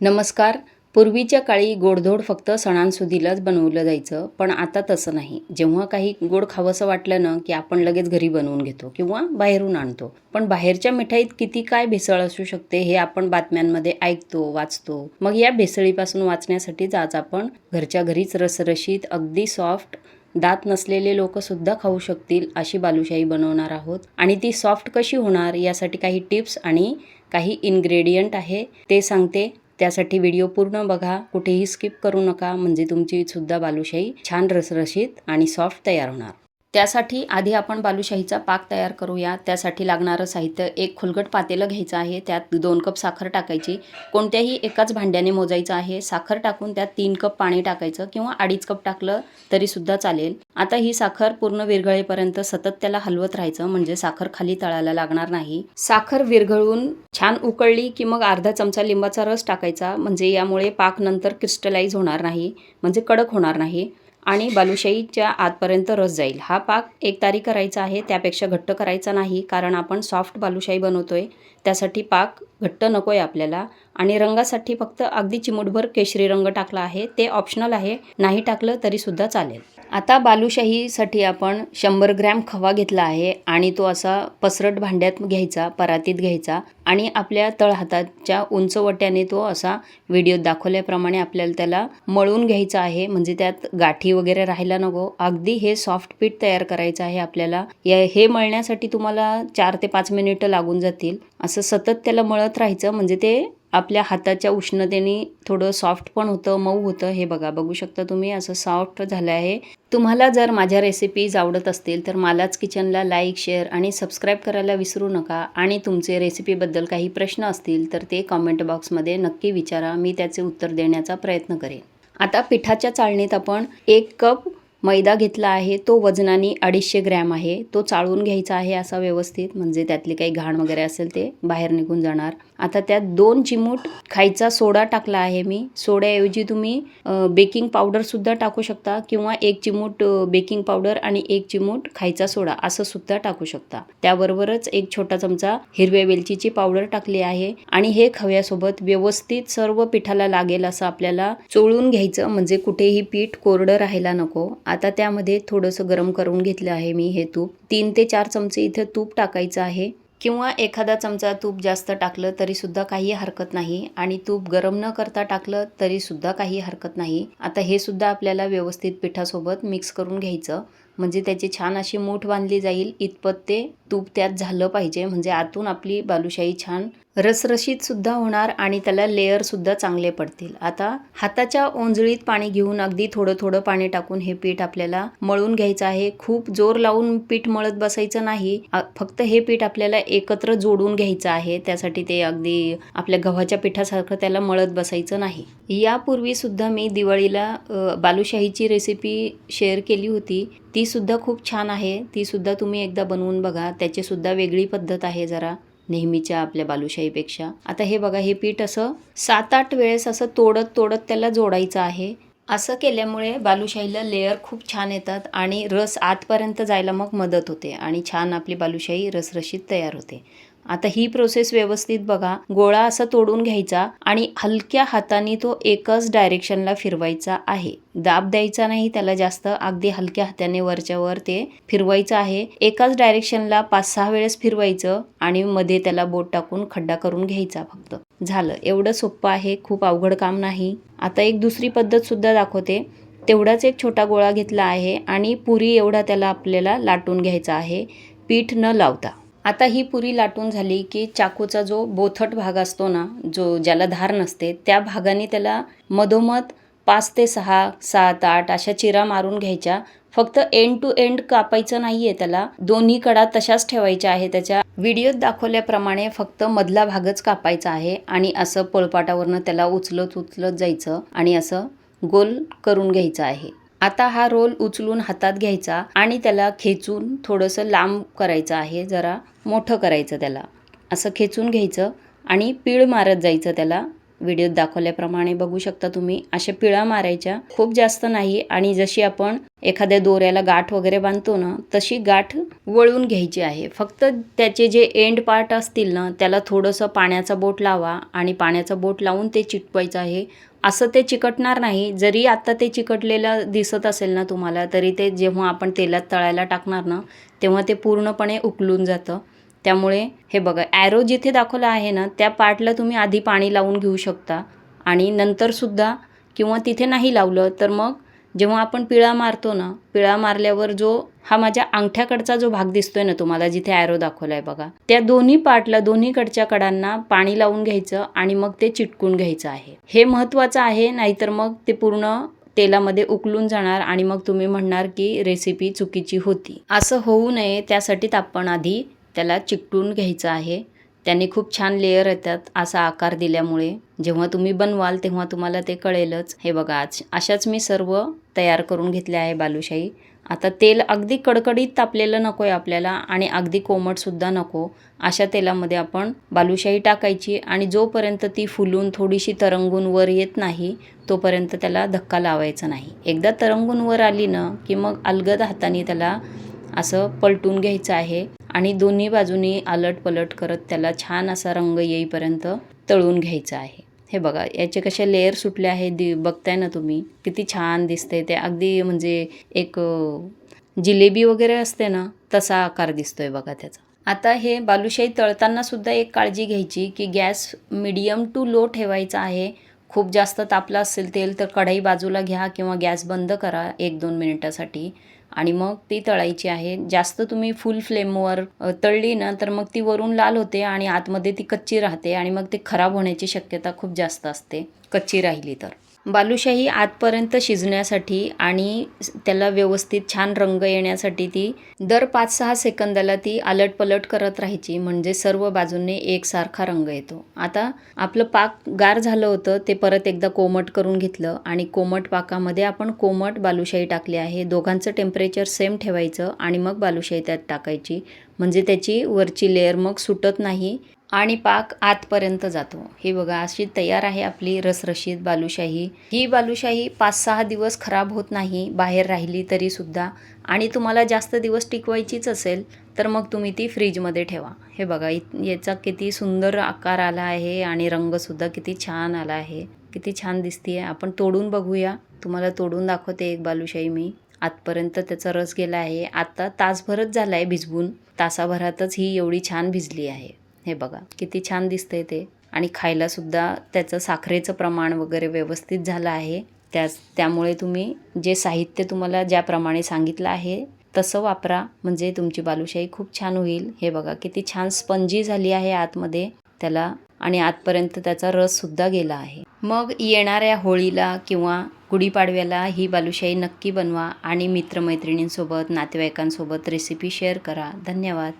नमस्कार. पूर्वीच्या काळी गोडधोड फक्त सणांसुदीलाच बनवलं जायचं पण आता तसं नाही. जेव्हा काही गोड खावंसं वाटलं ना की आपण लगेच घरी बनवून घेतो किंवा बाहेरून आणतो. पण बाहेरच्या मिठाईत किती काय भेसळ असू शकते हे आपण बातम्यांमध्ये ऐकतो वाचतो. मग या भेसळीपासून वाचण्यासाठीच आज आपण घरच्या घरीच रसरशीत अगदी सॉफ्ट दात नसलेले लोकसुद्धा खाऊ शकतील अशी बालुशाही बनवणार आहोत. आणि ती सॉफ्ट कशी होणार यासाठी काही टिप्स आणि काही इन्ग्रेडियंट आहे ते सांगते. त्यासाठी व्हिडिओ पूर्ण बघा कुठेही स्किप करू नका म्हणजे तुमची सुद्धा बालुशाही छान रसरशीत आणि सॉफ्ट तयार होणार. त्यासाठी आधी आपण बालुशाहीचा पाक तयार करूया. त्यासाठी लागणारं साहित्य एक खुलगट पातेलं घ्यायचं आहे. त्यात दोन कप साखर टाकायची. कोणत्याही एकाच भांड्याने मोजायचं आहे. साखर टाकून त्यात तीन कप पाणी टाकायचं किंवा अडीच कप टाकलं तरीसुद्धा चालेल. आता ही साखर पूर्ण विरघळेपर्यंत सतत त्याला हलवत राहायचं. म्हणजे साखर खाली तळायला लागणार नाही. साखर विरघळून छान उकळली की मग अर्धा चमचा लिंबाचा रस टाकायचा. म्हणजे यामुळे पाक नंतर क्रिस्टलाइज होणार नाही. म्हणजे कडक होणार नाही. आणि बालुशाहीच्या आतपर्यंत रस जाईल. हा पाक एक तारी करायचा आहे त्यापेक्षा घट्ट करायचा नाही कारण आपण सॉफ्ट बालुशाही बनवतो आहे त्यासाठी पाक घट्ट नको आहे आपल्याला. आणि रंगासाठी फक्त अगदी चिमूटभर केशरी रंग टाकला आहे. ते ऑप्शनल आहे. नाही टाकलं तरीसुद्धा चालेल. आता बालुशाहीसाठी आपण शंभर ग्रॅम खवा घेतला आहे. आणि तो असा पसरट भांड्यात घ्यायचा परातीत घ्यायचा. आणि आपल्या तळहाताच्या उंचवट्याने तो असा व्हिडिओ दाखवल्याप्रमाणे आपल्याला त्याला मळून घ्यायचा आहे. म्हणजे त्यात गाठी वगैरे राहायला नको. अगदी हे सॉफ्ट पीठ तयार करायचं आहे आपल्याला. या हे मळण्यासाठी तुम्हाला चार ते पाच मिनिटं लागून जातील. असं सतत त्याला मळत राहायचं. म्हणजे ते आपल्या हाताच्या उष्णतेने थोडं सॉफ्ट पण होतं मऊ होतं. हे बघा बघू शकता तुम्ही असं सॉफ्ट झालं आहे. तुम्हाला जर माझ्या रेसिपीज आवडत असतील तर मालाच किचनला लाईक शेअर आणि सबस्क्राईब करायला विसरू नका. आणि तुमचे रेसिपीबद्दल काही प्रश्न असतील तर ते कॉमेंट बॉक्समध्ये नक्की विचारा. मी त्याचे उत्तर देण्याचा प्रयत्न करेन. आता पिठाच्या चाळणीत आपण एक कप मैदा घेतला आहे तो वजनाने अडीचशे ग्रॅम आहे तो चाळून घ्यायचा आहे असा व्यवस्थित म्हणजे त्यातले काही घाण वगैरे असेल ते बाहेर निघून जाणार. आता त्यात दोन चिमूट खायचा सोडा टाकला आहे मी. सोड्याऐवजी तुम्ही बेकिंग पावडरसुद्धा टाकू शकता किंवा एक चिमूट बेकिंग पावडर आणि एक चिमूट खायचा सोडा असं सुद्धा टाकू शकता. त्याबरोबरच एक छोटा चमचा हिरव्या वेलचीची पावडर टाकली आहे आणि हे खव्यासोबत व्यवस्थित सर्व पिठाला लागेल असं आपल्याला चोळून घ्यायचं म्हणजे कुठेही पीठ कोरडं राहायला नको. आता त्यामध्ये थोडंसं गरम करून घेतलं आहे मी हे तूप. तीन ते चार चमचे इथे तूप टाकायचं आहे. किंवा एखादा चमचा तूप जास्त टाकलं तरीसुद्धा काही हरकत नाही आणि तूप गरम न करता टाकलं तरीसुद्धा काही हरकत नाही. आता हे सुद्धा आपल्याला व्यवस्थित पिठासोबत मिक्स करून घ्यायचं. म्हणजे त्याची छान अशी मूठ बांधली जाईल. इतपत ते तूप त्यात झालं पाहिजे. म्हणजे आतून आपली बालुशाही छान रसरशीत सुद्धा होणार आणि त्याला लेअर सुद्धा चांगले पडतील. आता हाताच्या ओंजळीत पाणी घेऊन अगदी थोडं थोडं पाणी टाकून हे पीठ आपल्याला मळून घ्यायचं आहे. खूप जोर लावून पीठ मळत बसायचं नाही. फक्त हे पीठ आपल्याला एकत्र जोडून घ्यायचं आहे. त्यासाठी ते अगदी आपल्या गव्हाच्या पिठासारखं त्याला मळत बसायचं नाही. यापूर्वी सुद्धा मी दिवाळीला बालुशाहीची रेसिपी शेअर केली होती. ती सुद्धा खूप छान आहे. ती सुद्धा तुम्ही एकदा बनवून बघा. त्याची सुद्धा वेगळी पद्धत आहे जरा. नेहमीच्या आपल्या बालुशाहीपेक्षा. आता हे बघा हे पीठ असं सात आठ वेळेस असं तोडत तोडत त्याला जोडायचं आहे. असं केल्यामुळे बालुशाहीला लेअर खूप छान येतात आणि रस आतपर्यंत जायला मग मदत होते आणि छान आपली बालुशाही रसरशीत तयार होते. आता ही प्रोसेस व्यवस्थित बघा. गोळा असा तोडून घ्यायचा आणि हलक्या हाताने तो एकच डायरेक्शनला फिरवायचा आहे. दाब द्यायचा नाही त्याला जास्त अगदी हलक्या हाताने वरच्या वर ते फिरवायचं आहे. एकाच डायरेक्शनला पाच सहा वेळेस फिरवायचं आणि मध्ये त्याला बोट टाकून खड्डा करून घ्यायचा फक्त. झालं. एवढं सोपं आहे. खूप अवघड काम नाही. आता एक दुसरी पद्धत सुद्धा दाखवते. तेवढाच एक छोटा गोळा घेतला आहे आणि पुरी एवढा त्याला आपल्याला लाटून घ्यायचा आहे. पीठ न लावता. आता ही पुरी लाटून झाली की चाकूचा जो बोथट भाग असतो ना जो ज्याला धार नसते त्या भागाने त्याला मधोमध पाच ते सहा सात आठ अशा चिरा मारून घ्यायच्या. फक्त एंड टू एंड कापायचं नाही आहे त्याला. दोन्ही कडा तशाच ठेवायच्या आहे त्याच्या व्हिडिओत दाखवल्याप्रमाणे फक्त मधला भागच कापायचा आहे आणि असं पोळपाटावरनं त्याला उचलत उचलत जायचं आणि असं गोल करून घ्यायचं आहे. आता हा रोल उचलून हातात घ्यायचा आणि त्याला खेचून थोडंसं लांब करायचं आहे जरा मोठं करायचं त्याला. असं खेचून घ्यायचं आणि पीळ मारत जायचं त्याला. व्हिडिओत दाखवल्याप्रमाणे बघू शकता तुम्ही. अशा पिळा मारायच्या. खूप जास्त नाही. आणि जशी आपण एखाद्या दोऱ्याला गाठ वगैरे बांधतो ना तशी गाठ वळून घ्यायची आहे. फक्त त्याचे जे एंड पार्ट असतील ना त्याला थोडंसं पाण्याचा बोट लावा आणि पाण्याचा बोट लावून ते चिटवायचं आहे. असं ते चिकटणार नाही. जरी आता ते चिकटलेलं दिसत असेल ना तुम्हाला तरी ते जेव्हा आपण तेलात तळायला टाकणार ना तेव्हा ते पूर्णपणे उकलून जातं. त्यामुळे हे बघा ॲरो जिथे दाखवला आहे ना त्या पार्टला तुम्ही आधी पाणी लावून घेऊ शकता. आणि नंतरसुद्धा किंवा तिथे नाही लावलं तर मग जेव्हा आपण पिळा मारतो ना पिळा मारल्यावर जो हा माझ्या अंगठ्याकडचा जो भाग दिसतोय ना तुम्हाला जिथे ॲरो दाखवला आहे बघा त्या दोन्ही पार्टला दोन्हीकडच्या कडांना पाणी लावून घ्यायचं आणि मग ते चिटकून घ्यायचं आहे. हे महत्त्वाचं आहे नाहीतर मग ते पूर्ण तेलामध्ये उकलून जाणार आणि मग तुम्ही म्हणणार की रेसिपी चुकीची होती. असं होऊ नये त्यासाठीच आपण आधी त्याला चिकटून घ्यायचं आहे. त्याने खूप छान लेअर येतात असा आकार दिल्यामुळे. जेव्हा तुम्ही बनवाल तेव्हा तुम्हाला ते कळेलच. हे बघा आज अशाच मी सर्व तयार करून घेतले आहे बालुशाही. आता तेल अगदी कडकडीत तापलेलं नको आहे आपल्याला आणि अगदी कोमटसुद्धा नको. अशा तेलामध्ये आपण बालुशाही टाकायची आणि जोपर्यंत ती फुलून थोडीशी तरंगून वर येत नाही तोपर्यंत त्याला धक्का लावायचा नाही. एकदा तरंगून वर आली ना की मग अलगद हाताने त्याला असं पलटून घ्यायचं आहे. आणि दोन्ही बाजूनी अलट पलट करत त्याला छान असा रंग येईपर्यंत तळून घ्यायचा आहे. हे बघा याचे कसे लेअर सुटले आहे दि बघताय ना तुम्ही? किती छान दिसते ते. अगदी म्हणजे एक जिलेबी वगैरे असते ना तसा आकार दिसतोय बघा त्याचा. आता हे बालुशाही तळताना सुद्धा एक काळजी घ्यायची की गॅस मिडियम टू लो ठेवायचा आहे. खूप जास्त तापलं असेल तेल तर कढई बाजूला घ्या किंवा गॅस बंद करा एक दोन मिनिटासाठी. आणि मग ती तळायची आहे. जास्त तुम्ही फुल फ्लेमवर तळली ना तर मग ती वरून लाल होते आणि आतमध्ये ती कच्ची राहते आणि मग ते खराब होण्याची शक्यता खूप जास्त असते. कच्ची राहिली तर. बालुशाही आतपर्यंत शिजण्यासाठी आणि त्याला व्यवस्थित छान रंग येण्यासाठी ती दर पाच सहा सेकंदाला ती आलटपलट करत राहायची. म्हणजे सर्व बाजूंनी एकसारखा रंग येतो. आता आपलं पाक गार झालं होतं ते परत एकदा कोमट करून घेतलं आणि कोमट पाकामध्ये आपण कोमट बालुशाही टाकली आहे. दोघांचं टेम्परेचर सेम ठेवायचं आणि मग बालुशाही त्यात टाकायची. म्हणजे त्याची वरची लेअर मग सुटत नाही. आणि पाक आतपर्यंत जातो. हे बघा अशी तयार आहे आपली रसरशीत बालुशाही. ही बालुशाही पाच सहा दिवस खराब होत नाही बाहेर राहिली तरी सुद्धा. आणि तुम्हाला जास्त दिवस टिकवायचीच असेल तर मग तुम्ही ती फ्रीजमध्ये ठेवा. हे बघा याचा किती सुंदर आकार आला आहे आणि रंगसुद्धा किती छान आला आहे. किती छान दिसते आपण तोडून बघूया. तुम्हाला तोडून दाखवते एक बालुशाही मी. आतपर्यंत त्याचा रस गेला आहे. आता तासभरच झाला आहे भिजवून. तासाभरातच ही एवढी छान भिजली आहे. हे बघा किती छान दिसतंय ते. आणि खायलासुद्धा त्याचं साखरेचं प्रमाण वगैरे व्यवस्थित झालं आहे. त्याच त्यामुळे तुम्ही जे साहित्य तुम्हाला ज्याप्रमाणे सांगितलं आहे तसं वापरा. म्हणजे तुमची बालुशाही खूप छान होईल. हे बघा किती छान स्पंजी झाली आहे आतमध्ये. त्याला आणि आतपर्यंत त्याचा रससुद्धा गेला आहे. मग येणाऱ्या होळीला किंवा गुढीपाडव्याला ही बालुशाही नक्की बनवा. आणि मित्रमैत्रिणींसोबत नातेवाईकांसोबत रेसिपी शेअर करा. धन्यवाद.